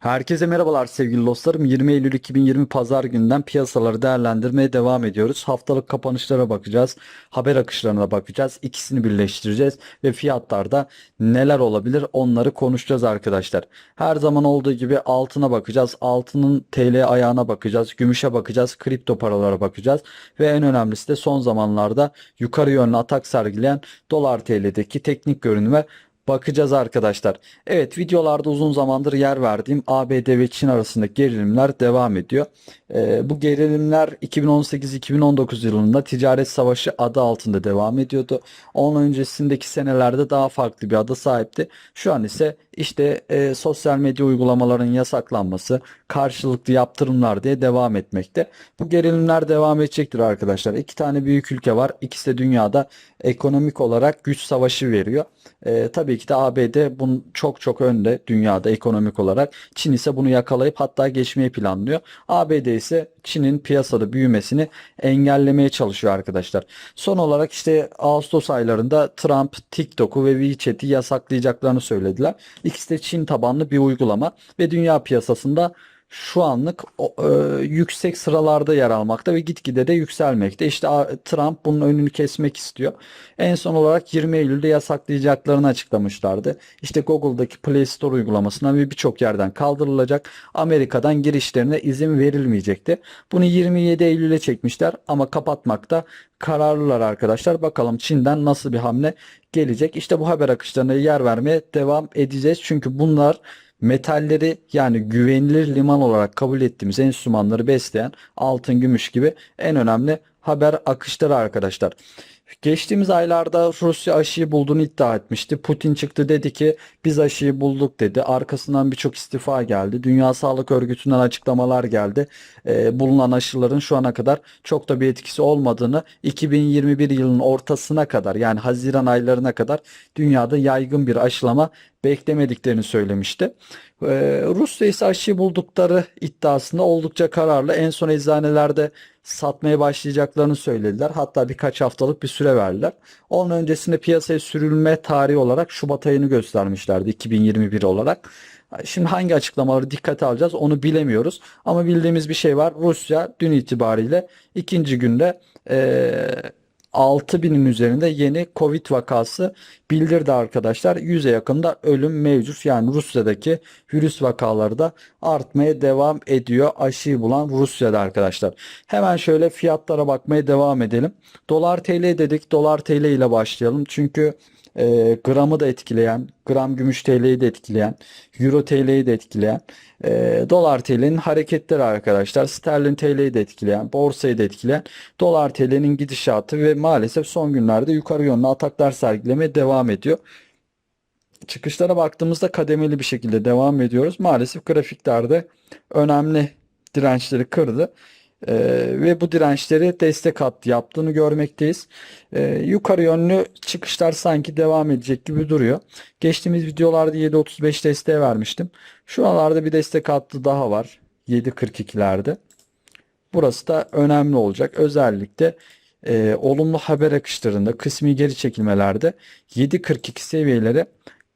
Herkese merhabalar sevgili dostlarım. 20 Eylül 2020 Pazar günden piyasaları değerlendirmeye devam ediyoruz. Haftalık kapanışlara bakacağız. Haber akışlarına bakacağız. İkisini birleştireceğiz ve fiyatlarda neler olabilir onları konuşacağız arkadaşlar. Her zaman olduğu gibi altına bakacağız. Altının TL ayağına bakacağız. Gümüşe bakacağız. Kripto paralara bakacağız. Ve en önemlisi de son zamanlarda yukarı yönlü atak sergileyen dolar TL'deki teknik görünüme bakacağız arkadaşlar. Evet videolarda uzun zamandır yer verdiğim ABD ve Çin arasındaki gerilimler devam ediyor. Ee, bu gerilimler 2018-2019 yılında ticaret savaşı adı altında devam ediyordu. Onun öncesindeki senelerde daha farklı bir adı sahipti. Şu an ise işte e, sosyal medya uygulamalarının yasaklanması, karşılıklı yaptırımlar diye devam etmekte. Bu gerilimler devam edecektir arkadaşlar. İki tane büyük ülke var. İkisi de dünyada ekonomik olarak güç savaşı veriyor. E, tabii ki de ABD bunun çok çok önde dünyada ekonomik olarak. Çin ise bunu yakalayıp hatta geçmeyi planlıyor. ABD ise Çin'in piyasada büyümesini engellemeye çalışıyor arkadaşlar. Son olarak işte Ağustos aylarında Trump TikTok'u ve WeChat'i yasaklayacaklarını söylediler. İkisi de Çin tabanlı bir uygulama ve dünya piyasasında şu anlık e, yüksek sıralarda yer almakta ve gitgide de yükselmekte. İşte Trump bunun önünü kesmek istiyor. En son olarak 20 Eylül'de yasaklayacaklarını açıklamışlardı. İşte Google'daki Play Store uygulamasından ve birçok yerden kaldırılacak. Amerika'dan girişlerine izin verilmeyecekti. Bunu 27 Eylül'e çekmişler ama kapatmakta kararlılar arkadaşlar. Bakalım Çin'den nasıl bir hamle gelecek. İşte bu haber akışlarına yer vermeye devam edeceğiz. Çünkü bunlar metalleri yani güvenilir liman olarak kabul ettiğimiz enstrümanları besleyen altın, gümüş gibi en önemli haber akışları arkadaşlar. Geçtiğimiz aylarda Rusya aşıyı bulduğunu iddia etmişti. Putin çıktı dedi ki biz aşıyı bulduk dedi. Arkasından birçok istifa geldi. Dünya Sağlık Örgütü'nden açıklamalar geldi. Ee, bulunan aşıların şu ana kadar çok da bir etkisi olmadığını 2021 yılının ortasına kadar yani Haziran aylarına kadar dünyada yaygın bir aşılama beklemediklerini söylemişti. Ee, Rusya ise aşıyı buldukları iddiasında oldukça kararlı. En son eczanelerde satmaya başlayacaklarını söylediler. Hatta birkaç haftalık bir süre verdiler. Onun öncesinde piyasaya sürülme tarihi olarak Şubat ayını göstermişlerdi 2021 olarak. Şimdi hangi açıklamaları dikkate alacağız onu bilemiyoruz. Ama bildiğimiz bir şey var. Rusya dün itibariyle ikinci günde ee, 6000'in üzerinde yeni Covid vakası bildirdi arkadaşlar. 100'e yakında ölüm mevcut. Yani Rusya'daki virüs vakaları da artmaya devam ediyor. Aşıyı bulan Rusya'da arkadaşlar. Hemen şöyle fiyatlara bakmaya devam edelim. Dolar TL dedik. Dolar TL ile başlayalım. Çünkü e, gramı da etkileyen, gram gümüş TL'yi de etkileyen, euro TL'yi de etkileyen, e, dolar TL'nin hareketleri arkadaşlar, sterlin TL'yi de etkileyen, borsayı da etkileyen, dolar TL'nin gidişatı ve maalesef son günlerde yukarı yönlü ataklar sergilemeye devam ediyor. Çıkışlara baktığımızda kademeli bir şekilde devam ediyoruz. Maalesef grafiklerde önemli dirençleri kırdı. Ee, ve bu dirençleri destek hattı yaptığını görmekteyiz. Ee, yukarı yönlü çıkışlar sanki devam edecek gibi duruyor. Geçtiğimiz videolarda 7.35 desteğe vermiştim. Şu anlarda bir destek hattı daha var. 7.42'lerde. Burası da önemli olacak. Özellikle e, olumlu haber akışlarında kısmi geri çekilmelerde 7.42 seviyeleri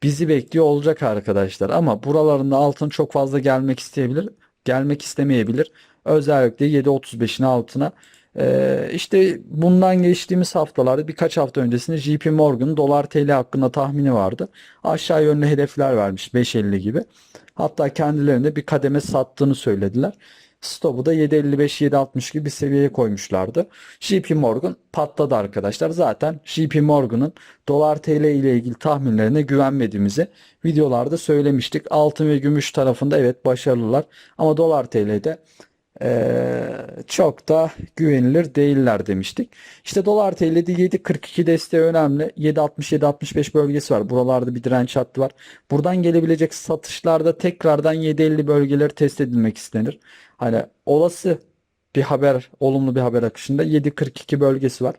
bizi bekliyor olacak arkadaşlar. Ama buralarında altın çok fazla gelmek isteyebilir, gelmek istemeyebilir. Özellikle 7.35'in altına. Ee, işte bundan geçtiğimiz haftalarda birkaç hafta öncesinde JP Morgan dolar TL hakkında tahmini vardı. Aşağı yönlü hedefler vermiş 5.50 gibi. Hatta kendilerinde bir kademe sattığını söylediler. Stop'u da 7.55-7.60 gibi bir seviyeye koymuşlardı. JP Morgan patladı arkadaşlar. Zaten JP Morgan'ın dolar TL ile ilgili tahminlerine güvenmediğimizi videolarda söylemiştik. Altın ve gümüş tarafında evet başarılılar. Ama dolar TL'de çok da güvenilir değiller demiştik. İşte dolar TL'de 7.42 desteği önemli. 7.60-7.65 bölgesi var. Buralarda bir direnç hattı var. Buradan gelebilecek satışlarda tekrardan 7.50 bölgeleri test edilmek istenir. Hani olası bir haber, olumlu bir haber akışında 7.42 bölgesi var.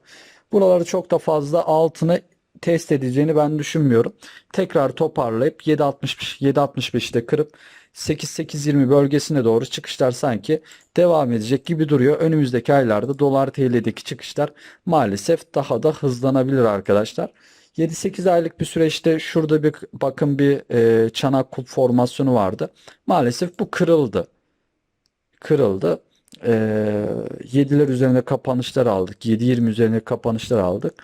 Buraları çok da fazla altını test edeceğini ben düşünmüyorum. Tekrar toparlayıp 7.60 7.65'i de kırıp 8-8-20 bölgesine doğru çıkışlar sanki devam edecek gibi duruyor. Önümüzdeki aylarda dolar TL'deki çıkışlar maalesef daha da hızlanabilir arkadaşlar. 7-8 aylık bir süreçte şurada bir bakın bir e, çanak kulp formasyonu vardı. Maalesef bu kırıldı. Kırıldı. E, 7'ler üzerinde kapanışlar aldık. 7-20 üzerinde kapanışlar aldık.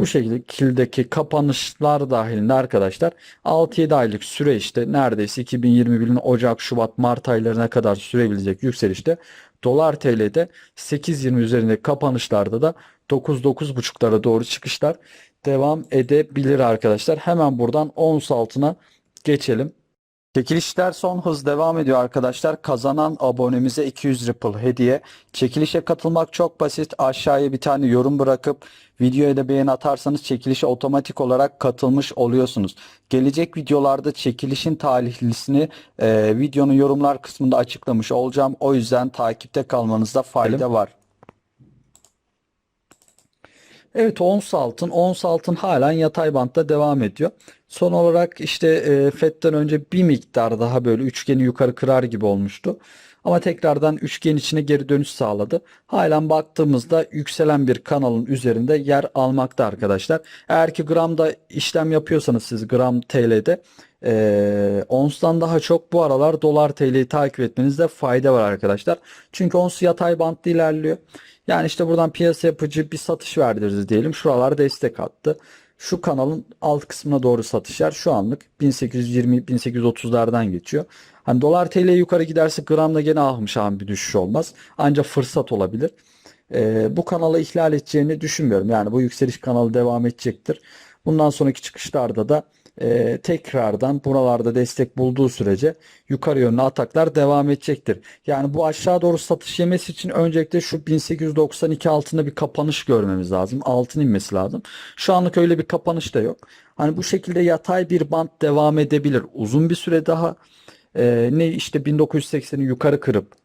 Bu şekildeki kapanışlar dahilinde arkadaşlar 6-7 aylık süreçte neredeyse 2021'in Ocak, Şubat, Mart aylarına kadar sürebilecek yükselişte dolar TL'de 8.20 üzerindeki kapanışlarda da 9-9.5'lara doğru çıkışlar devam edebilir arkadaşlar. Hemen buradan ons altına geçelim. Çekilişler son hız devam ediyor arkadaşlar. Kazanan abonemize 200 Ripple hediye. Çekilişe katılmak çok basit. Aşağıya bir tane yorum bırakıp videoya da beğeni atarsanız çekilişe otomatik olarak katılmış oluyorsunuz. Gelecek videolarda çekilişin talihlisini e, videonun yorumlar kısmında açıklamış olacağım. O yüzden takipte kalmanızda fayda var. Evet ons altın. Ons altın halen yatay bantta devam ediyor. Son olarak işte e, FED'den önce bir miktar daha böyle üçgeni yukarı kırar gibi olmuştu. Ama tekrardan üçgen içine geri dönüş sağladı. Halen baktığımızda yükselen bir kanalın üzerinde yer almakta arkadaşlar. Eğer ki gramda işlem yapıyorsanız siz gram TL'de e, onstan daha çok bu aralar dolar TL'yi takip etmenizde fayda var arkadaşlar. Çünkü ons yatay bantta ilerliyor. Yani işte buradan piyasa yapıcı bir satış verdirdi diyelim. Şuralar destek attı. Şu kanalın alt kısmına doğru satışlar şu anlık 1820-1830'lardan geçiyor. Hani dolar TL yukarı giderse gramda gene ahım şahım bir düşüş olmaz. Ancak fırsat olabilir. Ee, bu kanalı ihlal edeceğini düşünmüyorum. Yani bu yükseliş kanalı devam edecektir. Bundan sonraki çıkışlarda da e, tekrardan buralarda destek bulduğu sürece yukarı yönlü ataklar devam edecektir. Yani bu aşağı doğru satış yemesi için öncelikle şu 1892 altında bir kapanış görmemiz lazım. Altın inmesi lazım. Şu anlık öyle bir kapanış da yok. Hani bu şekilde yatay bir band devam edebilir. Uzun bir süre daha e, ne işte 1980'i yukarı kırıp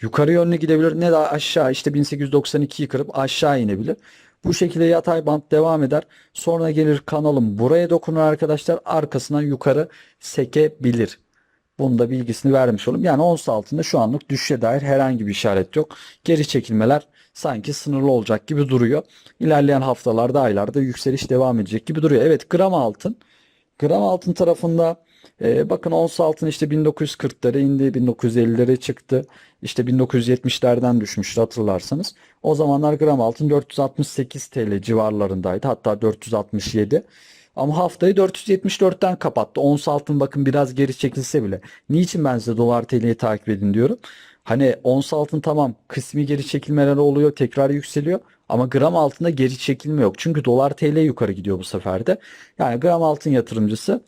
yukarı yönlü gidebilir ne de aşağı işte 1892'yi kırıp aşağı inebilir. Bu şekilde yatay band devam eder. Sonra gelir kanalım buraya dokunur arkadaşlar. Arkasından yukarı sekebilir. Bunun da bilgisini vermiş olayım. Yani ons altında şu anlık düşüşe dair herhangi bir işaret yok. Geri çekilmeler sanki sınırlı olacak gibi duruyor. İlerleyen haftalarda, aylarda yükseliş devam edecek gibi duruyor. Evet gram altın. Gram altın tarafında e, bakın ons altın işte 1940'lara indi, 1950'lere çıktı. İşte 1970'lerden düşmüştü hatırlarsanız. O zamanlar gram altın 468 TL civarlarındaydı. Hatta 467. Ama haftayı 474'ten kapattı. Ons altın bakın biraz geri çekilse bile. Niçin ben size dolar TL'yi takip edin diyorum. Hani ons altın tamam kısmi geri çekilmeler oluyor tekrar yükseliyor. Ama gram altında geri çekilme yok. Çünkü dolar TL yukarı gidiyor bu sefer de. Yani gram altın yatırımcısı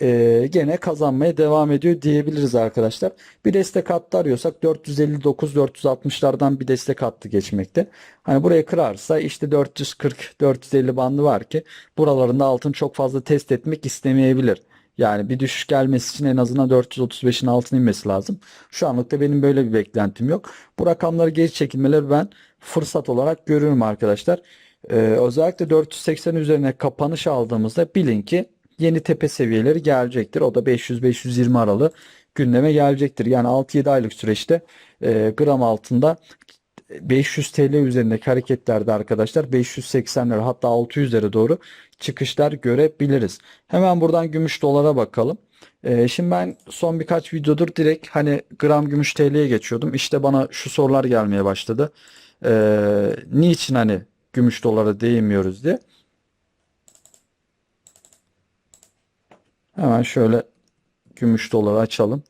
e, gene kazanmaya devam ediyor diyebiliriz arkadaşlar. Bir destek hattı arıyorsak 459-460'lardan bir destek hattı geçmekte. Hani buraya kırarsa işte 440-450 bandı var ki buralarında altın çok fazla test etmek istemeyebilir. Yani bir düşüş gelmesi için en azından 435'in altına inmesi lazım. Şu anlıkta benim böyle bir beklentim yok. Bu rakamları geri çekilmeleri ben fırsat olarak görüyorum arkadaşlar. Ee, özellikle 480 üzerine kapanış aldığımızda bilin ki yeni tepe seviyeleri gelecektir. O da 500-520 aralığı gündeme gelecektir. Yani 6-7 aylık süreçte e, gram altında 500 TL üzerindeki hareketlerde arkadaşlar 580'lere hatta 600'lere doğru çıkışlar görebiliriz. Hemen buradan gümüş dolara bakalım. Ee, şimdi ben son birkaç videodur direkt hani gram gümüş TL'ye geçiyordum. İşte bana şu sorular gelmeye başladı. Ee, niçin hani gümüş dolara değmiyoruz diye. Hemen şöyle gümüş doları açalım.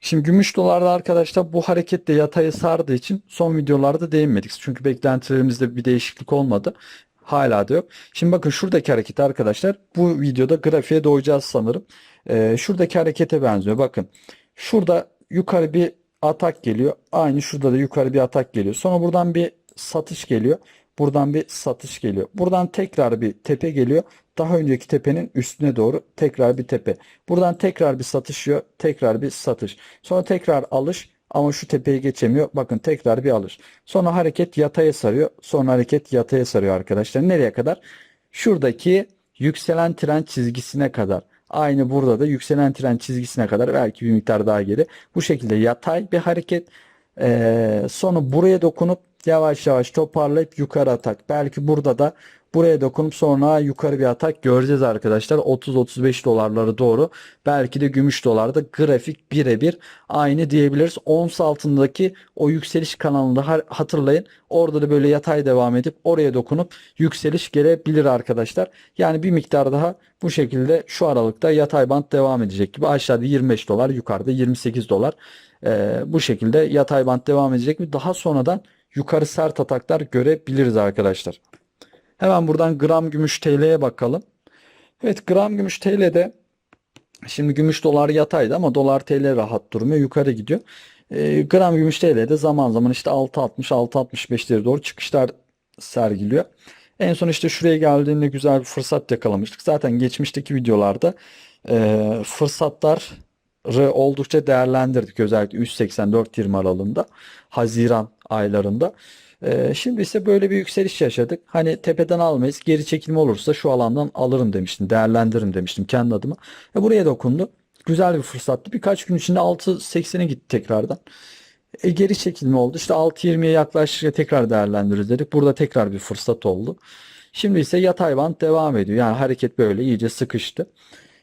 Şimdi gümüş dolarda arkadaşlar bu hareketle yatayı sardığı için son videolarda değinmedik. Çünkü beklentilerimizde bir değişiklik olmadı. Hala da yok. Şimdi bakın şuradaki hareket arkadaşlar bu videoda grafiğe doyacağız sanırım. Ee, şuradaki harekete benziyor. Bakın şurada yukarı bir atak geliyor. Aynı şurada da yukarı bir atak geliyor. Sonra buradan bir satış geliyor. Buradan bir satış geliyor. Buradan tekrar bir tepe geliyor. Daha önceki tepenin üstüne doğru tekrar bir tepe. Buradan tekrar bir satışıyor. Tekrar bir satış. Sonra tekrar alış. Ama şu tepeyi geçemiyor. Bakın tekrar bir alış. Sonra hareket yataya sarıyor. Sonra hareket yataya sarıyor arkadaşlar. Nereye kadar? Şuradaki yükselen trend çizgisine kadar. Aynı burada da yükselen trend çizgisine kadar belki bir miktar daha geri. Bu şekilde yatay bir hareket. Ee, sonra buraya dokunup yavaş yavaş toparlayıp yukarı atak. Belki burada da Buraya dokunup sonra yukarı bir atak göreceğiz arkadaşlar. 30-35 dolarlara doğru. Belki de gümüş dolarda grafik birebir aynı diyebiliriz. Ons altındaki o yükseliş kanalında ha- hatırlayın. Orada da böyle yatay devam edip oraya dokunup yükseliş gelebilir arkadaşlar. Yani bir miktar daha bu şekilde şu aralıkta yatay bant devam edecek gibi. Aşağıda 25 dolar, yukarıda 28 dolar. Ee, bu şekilde yatay bant devam edecek gibi. Daha sonradan yukarı sert ataklar görebiliriz arkadaşlar. Hemen buradan gram gümüş TL'ye bakalım. Evet gram gümüş TL'de şimdi gümüş dolar yataydı ama dolar TL rahat durmuyor. Yukarı gidiyor. Ee, gram gümüş TL'de zaman zaman işte 6.60 6.65'lere doğru çıkışlar sergiliyor. En son işte şuraya geldiğinde güzel bir fırsat yakalamıştık. Zaten geçmişteki videolarda e, fırsatları oldukça değerlendirdik. Özellikle 3.84-20 aralığında Haziran aylarında. Ee, şimdi ise böyle bir yükseliş yaşadık. Hani tepeden almayız. Geri çekilme olursa şu alandan alırım demiştim. Değerlendiririm demiştim kendi adıma. E, buraya dokundu. Güzel bir fırsattı. Birkaç gün içinde 6.80'e gitti tekrardan. E, geri çekilme oldu. İşte 6.20'ye yaklaştıkça tekrar değerlendiririz dedik. Burada tekrar bir fırsat oldu. Şimdi ise yatay bant devam ediyor. Yani hareket böyle iyice sıkıştı.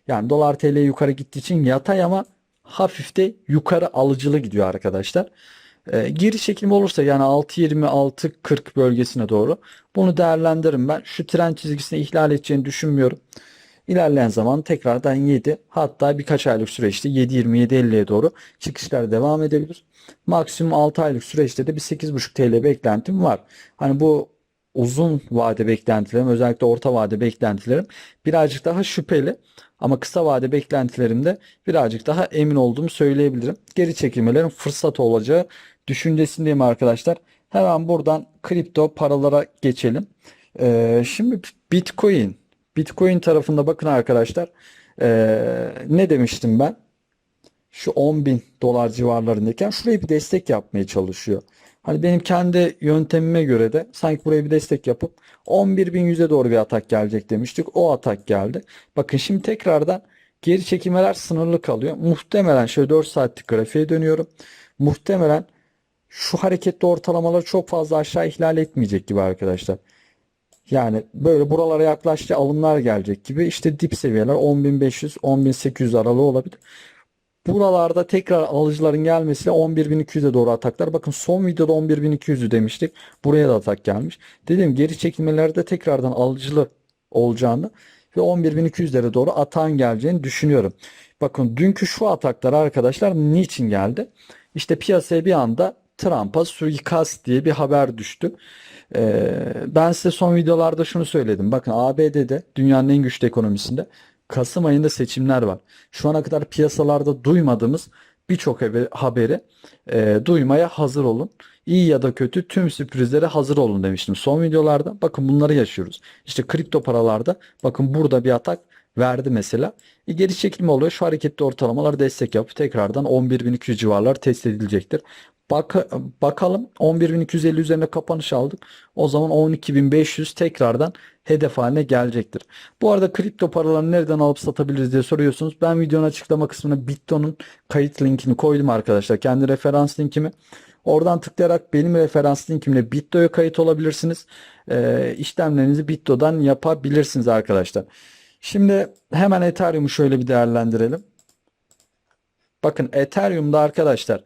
Yani dolar TL yukarı gittiği için yatay ama hafif de yukarı alıcılı gidiyor arkadaşlar. E, geri çekilme olursa yani 6.20 6.40 bölgesine doğru bunu değerlendiririm ben. Şu trend çizgisini ihlal edeceğini düşünmüyorum. İlerleyen zaman tekrardan 7 hatta birkaç aylık süreçte 7.27-50'ye doğru çıkışlar devam edebilir. Maksimum 6 aylık süreçte de bir 8.5 TL beklentim var. Hani bu uzun vade beklentilerim özellikle orta vade beklentilerim birazcık daha şüpheli. Ama kısa vade beklentilerimde birazcık daha emin olduğumu söyleyebilirim. Geri çekilmelerin fırsat olacağı düşüncesindeyim arkadaşlar. Hemen buradan kripto paralara geçelim. Ee, şimdi Bitcoin. Bitcoin tarafında bakın arkadaşlar. Ee, ne demiştim ben? Şu 10 bin dolar civarlarındayken şuraya bir destek yapmaya çalışıyor. Hani benim kendi yöntemime göre de sanki buraya bir destek yapıp 11.100'e doğru bir atak gelecek demiştik. O atak geldi. Bakın şimdi tekrardan geri çekilmeler sınırlı kalıyor. Muhtemelen şöyle 4 saatlik grafiğe dönüyorum. Muhtemelen şu hareketli ortalamaları çok fazla aşağı ihlal etmeyecek gibi arkadaşlar. Yani böyle buralara yaklaştığı alımlar gelecek gibi işte dip seviyeler 10.500 10.800 aralığı olabilir. Buralarda tekrar alıcıların gelmesiyle 11.200'e doğru ataklar. Bakın son videoda 11.200'ü demiştik. Buraya da atak gelmiş. Dedim geri çekilmelerde tekrardan alıcılı olacağını ve 11.200'lere doğru atağın geleceğini düşünüyorum. Bakın dünkü şu ataklar arkadaşlar niçin geldi? İşte piyasaya bir anda Trump'a suikast diye bir haber düştü. Ee, ben size son videolarda şunu söyledim. Bakın ABD'de dünyanın en güçlü ekonomisinde Kasım ayında seçimler var. Şu ana kadar piyasalarda duymadığımız birçok haber- haberi e, duymaya hazır olun. İyi ya da kötü tüm sürprizlere hazır olun demiştim son videolarda. Bakın bunları yaşıyoruz. İşte kripto paralarda bakın burada bir atak verdi mesela. E, geri çekilme oluyor. Şu hareketli ortalamalar destek yapıp tekrardan 11.200 civarlar test edilecektir. Bak, bakalım 11.250 üzerine kapanış aldık. O zaman 12.500 tekrardan hedef haline gelecektir. Bu arada kripto paralarını nereden alıp satabiliriz diye soruyorsunuz. Ben videonun açıklama kısmına Bitto'nun kayıt linkini koydum arkadaşlar. Kendi referans linkimi. Oradan tıklayarak benim referans linkimle Bitto'ya kayıt olabilirsiniz. Ee, işlemlerinizi Bitto'dan yapabilirsiniz arkadaşlar. Şimdi hemen Ethereum'u şöyle bir değerlendirelim. Bakın Ethereum'da arkadaşlar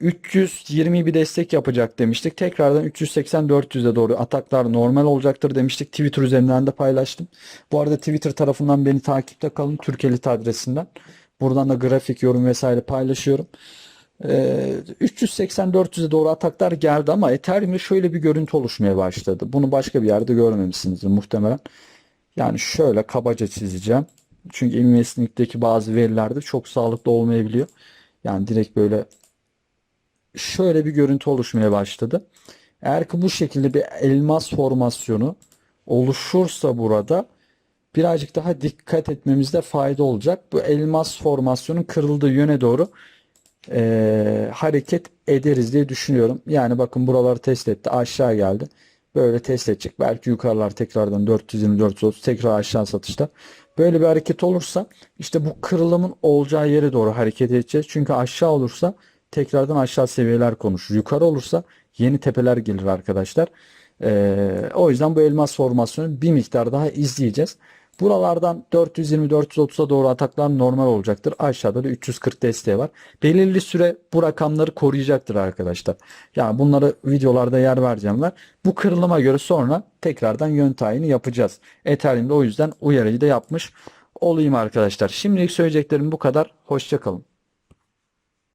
320 bir destek yapacak demiştik. Tekrardan 380-400'e doğru ataklar normal olacaktır demiştik. Twitter üzerinden de paylaştım. Bu arada Twitter tarafından beni takipte kalın. Türkelit adresinden. Buradan da grafik, yorum vesaire paylaşıyorum. Ee, 380-400'e doğru ataklar geldi ama Ethereum'de şöyle bir görüntü oluşmaya başladı. Bunu başka bir yerde görmemişsinizdir muhtemelen. Yani şöyle kabaca çizeceğim. Çünkü Investing'deki bazı verilerde çok sağlıklı olmayabiliyor. Yani direkt böyle şöyle bir görüntü oluşmaya başladı. Eğer ki bu şekilde bir elmas formasyonu oluşursa burada birazcık daha dikkat etmemizde fayda olacak. Bu elmas formasyonun kırıldığı yöne doğru eee, hareket ederiz diye düşünüyorum. Yani bakın buraları test etti. Aşağı geldi. Böyle test edecek. Belki yukarılar tekrardan 420-430 tekrar aşağı satışta. Böyle bir hareket olursa işte bu kırılımın olacağı yere doğru hareket edeceğiz. Çünkü aşağı olursa tekrardan aşağı seviyeler konuşur. Yukarı olursa yeni tepeler gelir arkadaşlar. Ee, o yüzden bu elmas formasyonu bir miktar daha izleyeceğiz. Buralardan 420-430'a doğru ataklar normal olacaktır. Aşağıda da 340 desteği var. Belirli süre bu rakamları koruyacaktır arkadaşlar. Yani bunları videolarda yer vereceğim ben. Bu kırılıma göre sonra tekrardan yön tayini yapacağız. Ethereum'de o yüzden uyarıyı da yapmış olayım arkadaşlar. Şimdilik söyleyeceklerim bu kadar. Hoşçakalın.